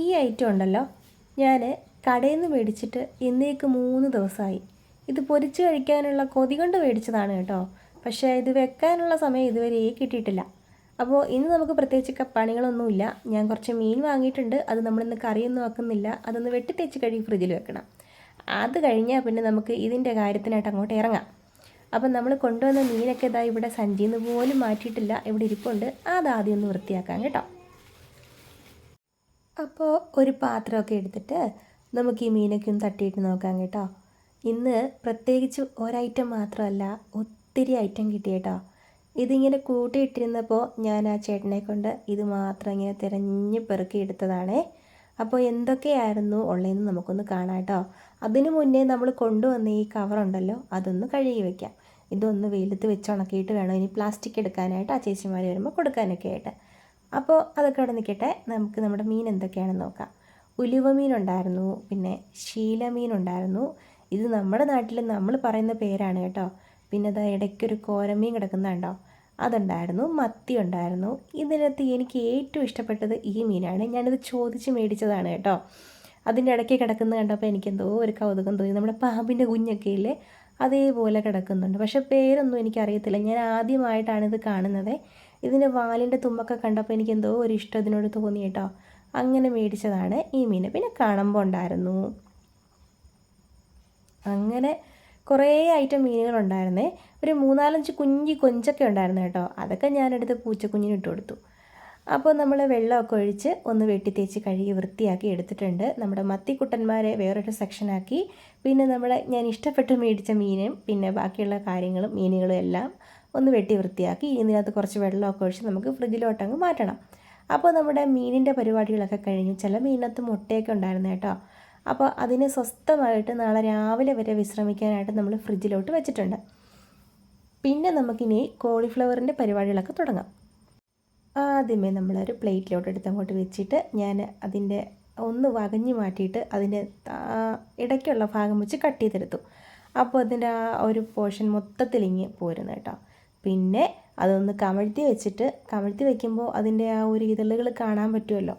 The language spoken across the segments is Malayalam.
ഈ ഐറ്റം ഉണ്ടല്ലോ. ഞാൻ കടയിൽ നിന്ന് മേടിച്ചിട്ട് ഇന്നേക്ക് മൂന്ന് ദിവസമായി. ഇത് പൊരിച്ച് കഴിക്കാനുള്ള കൊതി കൊണ്ട് മേടിച്ചതാണ് കേട്ടോ. പക്ഷേ ഇത് വെക്കാനുള്ള സമയം ഇതുവരെ കിട്ടിയിട്ടില്ല. അപ്പോൾ ഇന്ന് നമുക്ക് പ്രത്യേകിച്ച് പണികളൊന്നുമില്ല. ഞാൻ കുറച്ച് മീൻ വാങ്ങിയിട്ടുണ്ട്. അത് നമ്മളിന്ന് കറിയൊന്നും വെക്കുന്നില്ല അതൊന്ന് വെട്ടിത്തേച്ച് കഴുകി ഫ്രിഡ്ജിൽ വെക്കണം. അത് കഴിഞ്ഞാൽ പിന്നെ നമുക്ക് ഇതിന്റെ കാര്യത്തിനായിട്ട് അങ്ങോട്ട് ഇറങ്ങാം. അപ്പം നമ്മൾ കൊണ്ടുവന്ന മീനൊക്കെ ഇതാ ഇവിടെ സഞ്ചിന്ന് പോലും മാറ്റിയിട്ടില്ല. ഇവിടെ ഇരിപ്പുണ്ട്. അത് ആദ്യം ഒന്ന് വൃത്തിയാക്കാം കേട്ടോ. അപ്പോൾ ഒരു പാത്രമൊക്കെ എടുത്തിട്ട് നമുക്ക് ഈ മീനൊക്കെ ഒന്ന് തട്ടിയിട്ട് നോക്കാം കേട്ടോ. ഇന്ന് പ്രത്യേകിച്ച് ഒരൈറ്റം മാത്രമല്ല ഒത്തിരി ഐറ്റം കിട്ടി കേട്ടോ. ഇതിങ്ങനെ കൂട്ടിയിട്ടിരുന്നപ്പോൾ ഞാൻ ആ ചേട്ടനെ കൊണ്ട് ഇത് മാത്രം ഇങ്ങനെ തിരഞ്ഞ് പെറുക്കി എടുത്തതാണേ. അപ്പോൾ എന്തൊക്കെയായിരുന്നു ഉള്ളതെന്ന് നമുക്കൊന്ന് കാണാം കേട്ടോ. അതിനു മുന്നേ നമ്മൾ കൊണ്ടുവന്ന ഈ കവറുണ്ടല്ലോ അതൊന്ന് കഴുകി വയ്ക്കാം ഇതൊന്ന് വെയിലത്ത് വെച്ച് ഉണക്കിയിട്ട് വേണം ഇനി പ്ലാസ്റ്റിക് എടുക്കാനായിട്ട് ആ ചേച്ചിമാർ വരുമ്പോൾ കൊടുക്കാനൊക്കെ ആയിട്ട്. അപ്പോൾ അതൊക്കെ അവിടെ നിൽക്കട്ടെ. നമുക്ക് നമ്മുടെ മീൻ എന്തൊക്കെയാണെന്ന് നോക്കാം. ഉലുവ മീനുണ്ടായിരുന്നു പിന്നെ ശീല മീനുണ്ടായിരുന്നു ഇത് നമ്മുടെ നാട്ടിൽ നമ്മൾ പറയുന്ന പേരാണ് കേട്ടോ. പിന്നെ അത് ഇടയ്ക്കൊരു കോരമീൻ കിടക്കുന്നുണ്ടോ അതുണ്ടായിരുന്നു മത്തി ഉണ്ടായിരുന്നു. ഇതിനകത്ത് എനിക്ക് ഏറ്റവും ഇഷ്ടപ്പെട്ടത് ഈ മീനാണ്. ഞാനിത് ചോദിച്ച് മേടിച്ചതാണ് കേട്ടോ. അതിന്റെ ഇടയ്ക്ക് കിടക്കുന്ന കണ്ടപ്പോൾ എനിക്കെന്തോ ഒരു കൗതുകം തോന്നി. നമ്മുടെ പാമ്പിന്റെ കുഞ്ഞൊക്കെ ഇല്ലേ? അതേപോലെ കിടക്കുന്നുണ്ട്. പക്ഷേ പേരൊന്നും എനിക്കറിയത്തില്ല. ഞാൻ ആദ്യമായിട്ടാണ് ഇത് കാണുന്നത്. ഇതിന്റെ വാലിന്റെ തുമ്പൊക്കെ കണ്ടപ്പോൾ എനിക്ക് എന്തോ ഒരു ഇഷ്ടം ഇതിനോട് തോന്നി കേട്ടോ. അങ്ങനെ മേടിച്ചതാണ് ഈ മീൻ. പിന്നെ കാണുമ്പോൾ ഉണ്ടായിരുന്നു. അങ്ങനെ കുറേ ഐറ്റം മീനുകളുണ്ടായിരുന്നേ. ഒരു മൂന്നാലഞ്ച് കുഞ്ഞി കൊഞ്ചൊക്കെ ഉണ്ടായിരുന്നു കേട്ടോ. അതൊക്കെ ഞാനെടുത്ത് പൂച്ചക്കുഞ്ഞിന് ഇട്ട് കൊടുത്തു. അപ്പോൾ നമ്മൾ വെള്ളമൊക്കെ ഒഴിച്ച് ഒന്ന് വെട്ടി തേച്ച് കഴുകി വൃത്തിയാക്കി എടുത്തിട്ടുണ്ട്. നമ്മുടെ മത്തിക്കുട്ടന്മാരെ വേറൊരു സെക്ഷനാക്കി. പിന്നെ നമ്മൾ ഞാൻ ഇഷ്ടപ്പെട്ട് മേടിച്ച മീനും പിന്നെ ബാക്കിയുള്ള കാര്യങ്ങളും മീനുകളും എല്ലാം ഒന്ന് വെട്ടി വൃത്തിയാക്കി ഇതിനകത്ത് കുറച്ച് വെള്ളമൊക്കെ ഒഴിച്ച് നമുക്ക് ഫ്രിഡ്ജിലോട്ട് അങ്ങ് മാറ്റണം. അപ്പോൾ നമ്മുടെ മീനിന്റെ പരിപാടികളൊക്കെ കഴിഞ്ഞു. ചില മീനിനകത്ത് മുട്ടയൊക്കെ ഉണ്ടായിരുന്നു കേട്ടോ. അപ്പോൾ അതിന് സ്വസ്ഥമായിട്ട് നാളെ രാവിലെ വരെ വിശ്രമിക്കാനായിട്ട് നമ്മൾ ഫ്രിഡ്ജിലോട്ട് വെച്ചിട്ടുണ്ട്. പിന്നെ നമുക്കിനി കോളിഫ്ലവറിന്റെ പരിപാടികളൊക്കെ തുടങ്ങാം. ആദ്യമേ നമ്മളൊരു പ്ലേറ്റിലോട്ട് എടുത്ത് അങ്ങോട്ട് വെച്ചിട്ട് ഞാൻ അതിന്റെ ഒന്ന് വകഞ്ഞു മാറ്റിയിട്ട് അതിന്റെ ഇടയ്ക്കുള്ള ഭാഗം വെച്ച് കട്ട് ചെയ്തെടുത്തു. അപ്പോൾ അതിന്റെ ആ ഒരു പോർഷൻ മൊത്തത്തിലിങ്ങി പോരുന്നു കേട്ടോ. പിന്നെ അതൊന്ന് കമഴ്ത്തി വെച്ചിട്ട് കമഴ്ത്തി വെക്കുമ്പോൾ അതിന്റെ ആ ഒരു ഇതളുകൾ കാണാൻ പറ്റുമല്ലോ.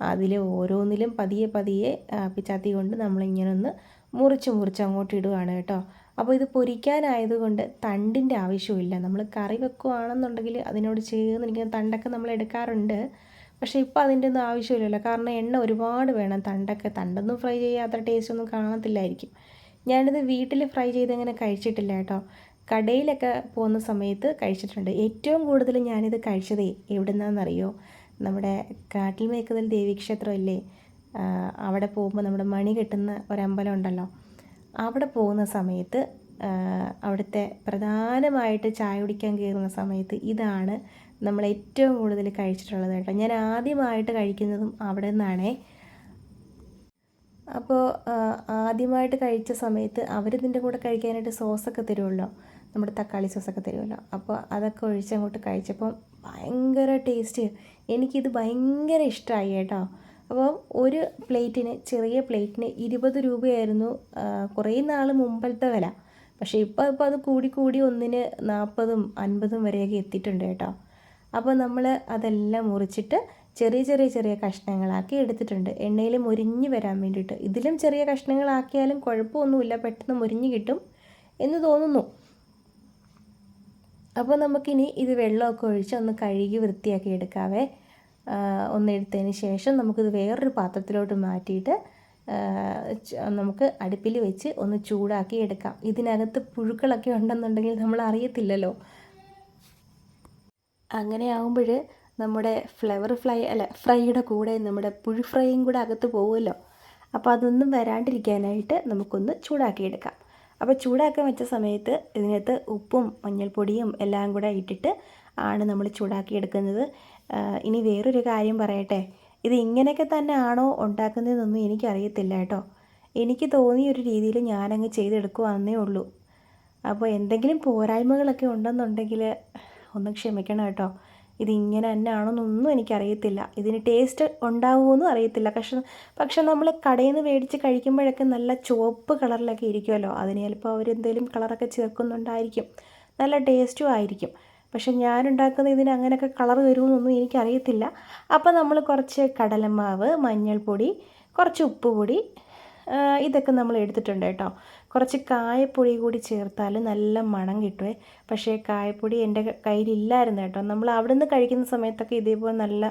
അതിൽ ഓരോന്നിലും പതിയെ പതിയെ പിച്ചാത്തി കൊണ്ട് നമ്മളിങ്ങനെ ഒന്ന് മുറിച്ച് മുറിച്ച് അങ്ങോട്ട് ഇടുകയാണ് കേട്ടോ. അപ്പോൾ ഇത് പൊരിക്കാനായതുകൊണ്ട് തണ്ടിന്റെ ആവശ്യമില്ല നമ്മൾ കറി വെക്കുകയാണെന്നുണ്ടെങ്കിൽ അതിനോട് ചേർന്ന് എനിക്ക് തണ്ടൊക്കെ നമ്മൾ എടുക്കാറുണ്ട്. പക്ഷേ ഇപ്പോൾ അതിന്റെ ഒന്നും ആവശ്യമില്ലല്ലോ. കാരണം എണ്ണ ഒരുപാട് വേണം. തണ്ടൊക്കെ തണ്ടൊന്നും ഫ്രൈ ചെയ്യാത്ത ടേസ്റ്റ് ഒന്നും കാണത്തില്ലായിരിക്കും. ഞാനിത് വീട്ടിൽ ഫ്രൈ ചെയ്ത് അങ്ങനെ കഴിച്ചിട്ടില്ല കേട്ടോ. കടയിലൊക്കെ പോകുന്ന സമയത്ത് കഴിച്ചിട്ടുണ്ട്. ഏറ്റവും കൂടുതൽ ഞാനിത് കഴിച്ചതേ എവിടെ നിന്നാണെന്നറിയോ നമ്മുടെ കാട്ടിൽ മേക്കുന്ന ദേവീക്ഷേത്രം ഇല്ലേ അവിടെ പോകുമ്പോൾ നമ്മുടെ മണി കിട്ടുന്ന ഒരമ്പലം ഉണ്ടല്ലോ. അവിടെ പോകുന്ന സമയത്ത് അവിടുത്തെ പ്രധാനമായിട്ട് ചായ കുടിക്കാൻ കയറുന്ന സമയത്ത് ഇതാണ് നമ്മൾ ഏറ്റവും കൂടുതൽ കഴിച്ചിട്ടുള്ളത് കേട്ടോ. ഞാൻ ആദ്യമായിട്ട് കഴിക്കുന്നതും അവിടെ നിന്നാണേ. അപ്പോൾ ആദ്യമായിട്ട് കഴിച്ച സമയത്ത് അവരിതിന്റെ കൂടെ കഴിക്കാനായിട്ട് സോസൊക്കെ തരുമല്ലോ. നമ്മുടെ തക്കാളി സോസൊക്കെ തരുമല്ലോ. അപ്പോൾ അതൊക്കെ ഒഴിച്ച് അങ്ങോട്ട് കഴിച്ചപ്പം ഭയങ്കര ടേസ്റ്റ്. എനിക്കിത് ഭയങ്കര ഇഷ്ടമായി കേട്ടോ. അപ്പോൾ ഒരു പ്ലേറ്റിന് ചെറിയ പ്ലേറ്റിന് ഇരുപത് രൂപയായിരുന്നു കുറേ നാൾ മുമ്പത്തെ വില. പക്ഷേ ഇപ്പോൾ ഇപ്പോൾ അത് കൂടി കൂടി ഒന്നിന് നാൽപ്പതും അൻപതും വരെയൊക്കെ എത്തിയിട്ടുണ്ട് കേട്ടോ. അപ്പോൾ നമ്മൾ അതെല്ലാം മുറിച്ചിട്ട് ചെറിയ ചെറിയ ചെറിയ കഷ്ണങ്ങളാക്കി എടുത്തിട്ടുണ്ട്. എണ്ണയിൽ മുരിഞ്ഞ് വരാൻ വേണ്ടിയിട്ട്. ഇതിലും ചെറിയ കഷ്ണങ്ങളാക്കിയാലും കുഴപ്പമൊന്നുമില്ല. പെട്ടെന്ന് മുരിഞ്ഞ് കിട്ടും എന്ന് തോന്നുന്നു. അപ്പോൾ നമുക്കിനി ഇത് വെള്ളമൊക്കെ ഒഴിച്ച് ഒന്ന് കഴുകി വൃത്തിയാക്കി എടുക്കാവേ. ഒന്നെടുത്തതിന് ശേഷം നമുക്കിത് വേറൊരു പാത്രത്തിലോട്ട് മാറ്റിയിട്ട് നമുക്ക് അടുപ്പിൽ വെച്ച് ഒന്ന് ചൂടാക്കി എടുക്കാം. ഇതിനകത്ത് പുഴുക്കളൊക്കെ ഉണ്ടെന്നുണ്ടെങ്കിൽ നമ്മൾ അറിയത്തില്ലല്ലോ. അങ്ങനെ ആകുമ്പോൾ നമ്മുടെ ഫ്ലവർ ഫ്ലൈ അല്ല ഫ്രൈയുടെ കൂടെ നമ്മുടെ പുഴു ഫ്രൈയും കൂടെ അകത്ത് പോകുമല്ലോ. അപ്പോൾ അതൊന്നും വരാണ്ടിരിക്കാനായിട്ട് നമുക്കൊന്ന് ചൂടാക്കി എടുക്കാം. അപ്പോൾ ചൂടാക്കാൻ വെച്ച സമയത്ത് ഇതിനകത്ത് ഉപ്പും മഞ്ഞൾപ്പൊടിയും എല്ലാം കൂടെ ഇട്ടിട്ട് ആണ് നമ്മൾ ചൂടാക്കി എടുക്കുന്നത്. ഇനി വേറൊരു കാര്യം പറയട്ടെ. ഇത് ഇങ്ങനെയൊക്കെ തന്നെ ആണോ ഉണ്ടാക്കുന്നതെന്നൊന്നും എനിക്കറിയത്തില്ല കേട്ടോ. എനിക്ക് തോന്നിയ ഒരു രീതിയിൽ ഞാനങ്ങ് ചെയ്തെടുക്കുവാന്നേ ഉള്ളൂ. അപ്പോൾ എന്തെങ്കിലും പോരായ്മകളൊക്കെ ഉണ്ടെന്നുണ്ടെങ്കിൽ ഒന്ന് ക്ഷമിക്കണം കേട്ടോ. ഇത് ഇങ്ങനെ തന്നെ ആണെന്നൊന്നും എനിക്കറിയത്തില്ല. ഇതിന് ടേസ്റ്റ് ഉണ്ടാവുമെന്നും അറിയത്തില്ല. പക്ഷെ പക്ഷെ നമ്മൾ കടയിൽ നിന്ന് മേടിച്ച് കഴിക്കുമ്പോഴൊക്കെ നല്ല ചുവപ്പ് കളറിലൊക്കെ ഇരിക്കുമല്ലോ അതിന് ചിലപ്പോൾ അവരെന്തെങ്കിലും കളറൊക്കെ ചേർക്കുന്നുണ്ടായിരിക്കും. നല്ല ടേസ്റ്റും ആയിരിക്കും. പക്ഷെ ഞാനുണ്ടാക്കുന്ന ഇതിന് അങ്ങനെയൊക്കെ കളർ വരുമെന്നൊന്നും എനിക്കറിയത്തില്ല. അപ്പോൾ നമ്മൾ കുറച്ച് കടലമാവ് മഞ്ഞൾപ്പൊടി കുറച്ച് ഉപ്പ് പൊടി ഇതൊക്കെ നമ്മൾ എടുത്തിട്ടുണ്ട് കേട്ടോ. കുറച്ച് കായപ്പൊടി കൂടി ചേർത്താൽ നല്ല മണം കിട്ടുമേ പക്ഷേ കായപ്പൊടി എന്റെ കയ്യിലില്ലായിരുന്നു കേട്ടോ. നമ്മൾ അവിടെ നിന്ന് കഴിക്കുന്ന സമയത്തൊക്കെ ഇതേപോലെ നല്ല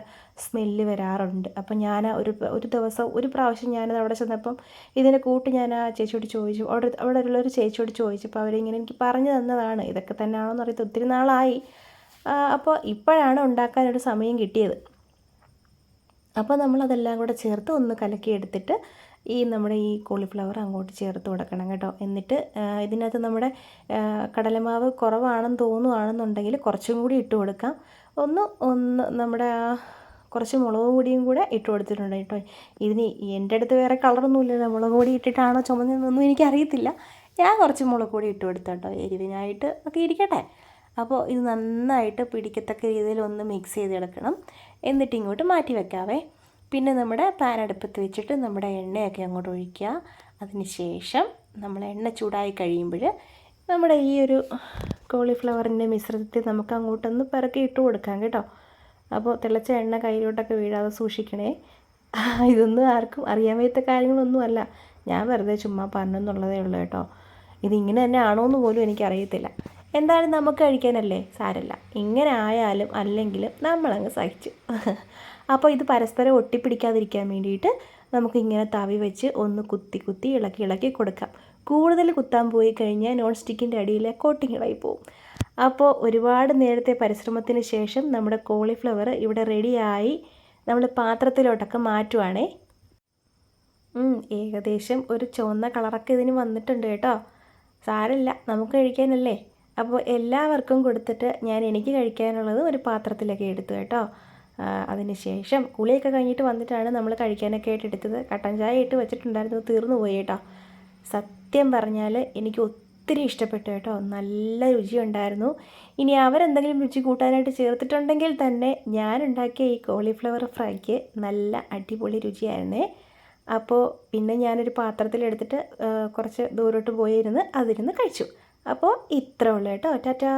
സ്മെല്ല് വരാറുണ്ട്. അപ്പം ഞാൻ ഒരു ഒരു ദിവസം ഒരു പ്രാവശ്യം ഞാനത് അവിടെ ചെന്നപ്പം ഇതിന്റെ കൂട്ട് ഞാൻ ആ ചേച്ചിയോട് ചോദിച്ചു. അവിടെ അവിടെ ഉള്ളൊരു ചേച്ചിയോട് ചോദിച്ചപ്പോൾ അവരിങ്ങനെ എനിക്ക് പറഞ്ഞു തന്നതാണ്. ഇതൊക്കെ തന്നെയാണോന്ന് പറയുന്നത് ഒത്തിരി നാളായി. അപ്പോൾ ഇപ്പോഴാണ് ഉണ്ടാക്കാനൊരു സമയം കിട്ടിയത്. അപ്പോൾ നമ്മളതെല്ലാം കൂടെ ചേർത്ത് ഒന്ന് കലക്കി എടുത്തിട്ട് ഈ നമ്മുടെ ഈ കോളിഫ്ലവർ അങ്ങോട്ട് ചേർത്ത് കൊടുക്കണം കേട്ടോ. എന്നിട്ട് ഇതിനകത്ത് നമ്മുടെ കടലമാവ് കുറവാണെന്ന് തോന്നുകയാണെന്നുണ്ടെങ്കിൽ കുറച്ചും കൂടി ഇട്ട് കൊടുക്കാം. ഒന്ന് ഒന്ന് നമ്മുടെ ആ കുറച്ച് മുളക് പൊടിയും കൂടെ ഇട്ട് കൊടുത്തിട്ടുണ്ട് കേട്ടോ. ഇതിന് എന്റെ അടുത്ത് വേറെ കളറൊന്നുമില്ലല്ലോ മുളക് പൊടി ഇട്ടിട്ടാണോ ചുമന്നതെന്നൊന്നും എനിക്കറിയത്തില്ല. ഞാൻ കുറച്ച് മുളക് പൊടി ഇട്ട് കൊടുത്തു കേട്ടോ. എരിവിനായിട്ട് ഒക്കെ ഇരിക്കട്ടെ. അപ്പോൾ ഇത് നന്നായിട്ട് പിടിക്കത്തക്ക രീതിയിൽ ഒന്ന് മിക്സ് ചെയ്തെടുക്കണം. എന്നിട്ട് ഇങ്ങോട്ട് മാറ്റി വെക്കാവേ. പിന്നെ നമ്മുടെ പാൻ അടുപ്പത്ത് വെച്ചിട്ട് നമ്മുടെ എണ്ണയൊക്കെ അങ്ങോട്ട് ഒഴിക്കുക. അതിന് ശേഷം നമ്മൾ എണ്ണ ചൂടായി കഴിയുമ്പോൾ നമ്മുടെ ഈ ഒരു കോളിഫ്ലവറിന്റെ മിശ്രിതത്തിൽ നമുക്ക് അങ്ങോട്ടൊന്ന് പിറക്കി ഇട്ട് കൊടുക്കാം കേട്ടോ. അപ്പോൾ തിളച്ച എണ്ണ കയ്യിലോട്ടൊക്കെ വീഴാതെ സൂക്ഷിക്കണേ. ഇതൊന്നും ആർക്കും അറിയാൻ വയ്യാത്ത കാര്യങ്ങളൊന്നും അല്ല. ഞാൻ വെറുതെ ചുമ്മാ പറഞ്ഞെന്നുള്ളതേ ഉള്ളൂ കേട്ടോ. ഇതിങ്ങനെ തന്നെ ആണോ എന്ന് പോലും എനിക്കറിയത്തില്ല. എന്തായാലും നമുക്ക് കഴിക്കാനല്ലേ സാരല്ല ഇങ്ങനെ ആയാലും അല്ലെങ്കിലും നമ്മളങ്ങ് സഹിച്ചു. അപ്പോൾ ഇത് പരസ്പരം ഒട്ടിപ്പിടിക്കാതിരിക്കാൻ വേണ്ടിയിട്ട് നമുക്ക് ഇങ്ങനെ തവി വെച്ച് ഒന്ന് കുത്തി കുത്തി ഇളക്കി ഇളക്കി കൊടുക്കാം. കൂടുതൽ കുത്താൻ പോയി കഴിഞ്ഞാൽ നോൺ സ്റ്റിക്കിന്റെ അടിയിലെ കോട്ടിങ് ഇളകി പോവും. അപ്പോൾ ഒരുപാട് നേരത്തെ പരിശ്രമത്തിന് ശേഷം നമ്മുടെ കോളിഫ്ലവർ ഇവിടെ റെഡിയായി നമ്മൾ പാത്രത്തിലോട്ടൊക്കെ മാറ്റുവാണേ. ഏകദേശം ഒരു ചുവന്ന കളറൊക്കെ ഇതിന് വന്നിട്ടുണ്ട് കേട്ടോ. സാരമില്ല നമുക്ക് കഴിക്കാനല്ലേ. അപ്പോൾ എല്ലാവർക്കും കൊടുത്തിട്ട് ഞാൻ എനിക്ക് കഴിക്കാനുള്ളത് ഒരു പാത്രത്തിലൊക്കെ എടുത്തു കേട്ടോ. അതിന് ശേഷം കുളിയൊക്കെ കഴിഞ്ഞിട്ട് വന്നിട്ടാണ് നമ്മൾ കഴിക്കാനൊക്കെ ആയിട്ട് എടുത്തത്. കട്ടൻ ചായ ഇട്ട് വെച്ചിട്ടുണ്ടായിരുന്നു. തീർന്നു പോയി കേട്ടോ. സത്യം പറഞ്ഞാൽ എനിക്ക് ഒത്തിരി ഇഷ്ടപ്പെട്ടു കേട്ടോ. നല്ല രുചിയുണ്ടായിരുന്നു. ഇനി അവരെന്തെങ്കിലും രുചി കൂട്ടാനായിട്ട് ചേർത്തിട്ടുണ്ടെങ്കിൽ തന്നെ ഞാൻ ഉണ്ടാക്കിയ ഈ കോളിഫ്ലവർ ഫ്രൈക്ക് നല്ല അടിപൊളി രുചിയായിരുന്നേ. അപ്പോൾ പിന്നെ ഞാനൊരു പാത്രത്തിലെടുത്തിട്ട് കുറച്ച് ദൂരോട്ട് പോയിരുന്ന്. അതിരുന്ന് കഴിച്ചു. അപ്പോൾ ഇത്ര ഉള്ളു കേട്ടോ. ടാറ്റാ.